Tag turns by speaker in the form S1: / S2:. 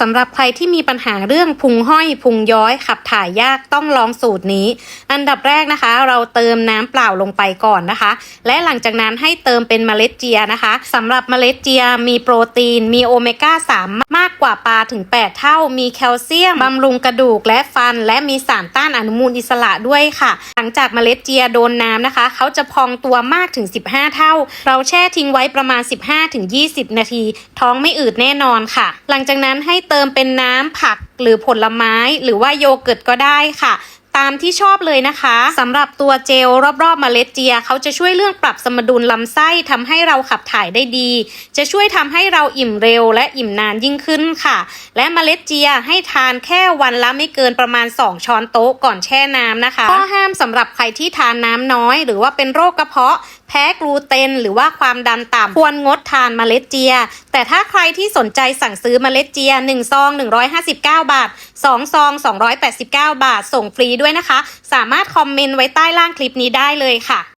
S1: สำหรับใครที่มีปัญหาเรื่องพุงห้อยพุงย้อยขับถ่ายยากต้องลองสูตรนี้ อันดับแรกนะคะ เราเติมน้ำเปล่าลงไปก่อนนะคะ และหลังจากนั้นให้เติมเป็นเมล็ดเจียนะคะสำหรับเมล็ดเจียมีโปรตีนมีโอเมก้า3ากกว่าปลาถึง 8 เท่า มีแคลเซียมบำรุงกระดูกและฟัน และมีสารต้านอนุมูลอิสระด้วยค่ะ หลังจากเมล็ดเจียโดนน้ำนะคะ เขาจะพองตัวมากถึง 15 เท่า เราแช่ทิ้งไว้ประมาณ 15-20 นาที ท้องไม่อืดแน่นอนค่ะ หลังจากนั้นให้เติมเป็นน้ำผักหรือผลไม้หรือว่าโยเกิร์ตก็ได้ค่ะ ตามที่ชอบเลยนะคะสำหรับตัวเจลรอบๆเมล็ดเจียเขาจะช่วยเรื่องปรับสมดุลลำไส้ทำให้เราขับถ่ายได้ดี จะช่วยทำให้เราอิ่มเร็วและอิ่มนานยิ่งขึ้นค่ะ และเมล็ดเจียให้ทานแค่วันละไม่เกินประมาณ 2 ช้อนโต๊ะก่อนแช่น้ำนะคะข้อห้ามสำหรับใครที่ทานน้ำน้อย หรือว่าเป็นโรคกระเพาะแพ้กลูเตนหรือว่าความดันต่ำควรงดทานเมล็ดเจีย แต่ถ้าใครที่สนใจสั่งซื้อเมล็ดเจีย1ซอง159 บาท2ซอง289 บาทส่งฟรีด้วยนะคะ สามารถคอมเมนต์ไว้ใต้ล่างคลิปนี้ได้เลยค่ะ